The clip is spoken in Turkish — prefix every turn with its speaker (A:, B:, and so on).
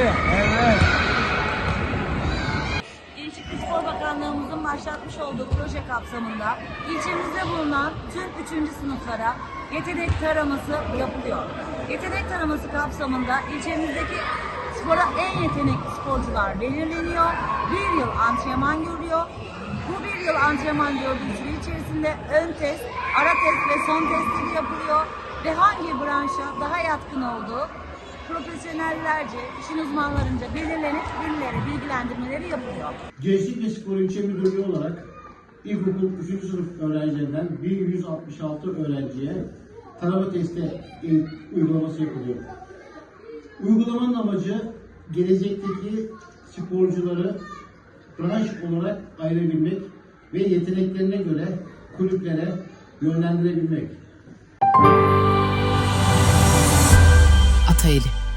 A: Geldi. Evet.
B: Gençlik Spor Bakanlığımızın başlatmış olduğu proje kapsamında ilçemizde bulunan tüm 3. sınıflara yetenek taraması yapılıyor. Yetenek taraması kapsamında ilçemizdeki spora en yetenekli sporcular belirleniyor. Bir yıl antrenman görüyor. Bu bir yıl antrenman gördüğü süre içerisinde ön test, ara test ve son testleri yapılıyor. Ve hangi branşa daha yatkın olduğu profesyonellerce, işin uzmanlarınca belirlenip birileri bilgilendirmeleri yapılıyor.
C: Gençlik ve Spor İlçe Müdürlüğü olarak ilkokul 3. sınıf öğrencilerinden 1166 öğrenciye tarama testi uygulaması yapılıyor. Uygulamanın amacı gelecekteki sporcuları branş olarak ayırabilmek ve yeteneklerine göre kulüplere yönlendirebilmek.
D: Tøyl.